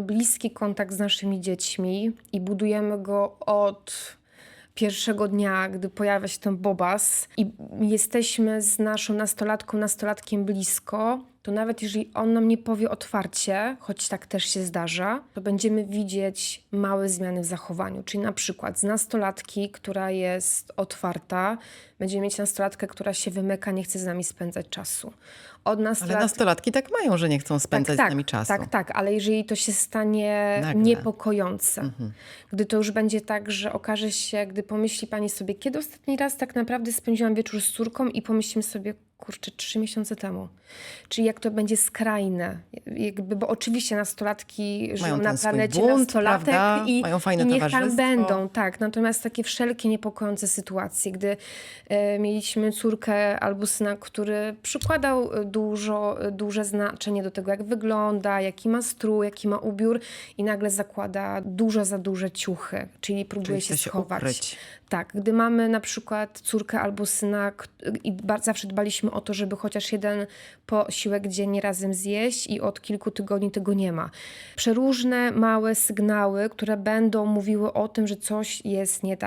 mamy bliski kontakt z naszymi dziećmi i budujemy go od pierwszego dnia, gdy pojawia się ten bobas i jesteśmy z naszą nastolatką, nastolatkiem blisko, to nawet jeżeli on nam nie powie otwarcie, choć tak też się zdarza, to będziemy widzieć małe zmiany w zachowaniu. Czyli na przykład z nastolatki, która jest otwarta, będziemy mieć nastolatkę, która się wymyka, nie chce z nami spędzać czasu. Od Ale nastolatki... tak mają, że nie chcą spędzać tak, z nami czasu. Tak, tak, ale jeżeli to się stanie Nagle. Mhm. niepokojące, gdy to już będzie tak, że okaże się, gdy pomyśli pani sobie, kiedy ostatni raz tak naprawdę spędziłam wieczór z córką i pomyślimy sobie, kurczę, trzy miesiące temu. Czyli jak to będzie skrajne. Jakby, bo oczywiście nastolatki żyją na planecie bunt, nastolatek prawda? i, Mają fajne i niech tam będą. Tak, natomiast takie wszelkie niepokojące sytuacje, gdy e, mieliśmy córkę albo syna, który przykładał dużo, duże znaczenie do tego, jak wygląda, jaki ma strój, jaki ma ubiór i nagle zakłada dużo za duże ciuchy, czyli próbuje Czyli się się schować. ukryć. Tak, gdy mamy na przykład córkę albo syna i zawsze dbaliśmy o to, żeby chociaż jeden posiłek dziennie razem zjeść i od kilku tygodni tego nie ma. Przeróżne małe sygnały, które będą mówiły o tym, że coś jest nie tak.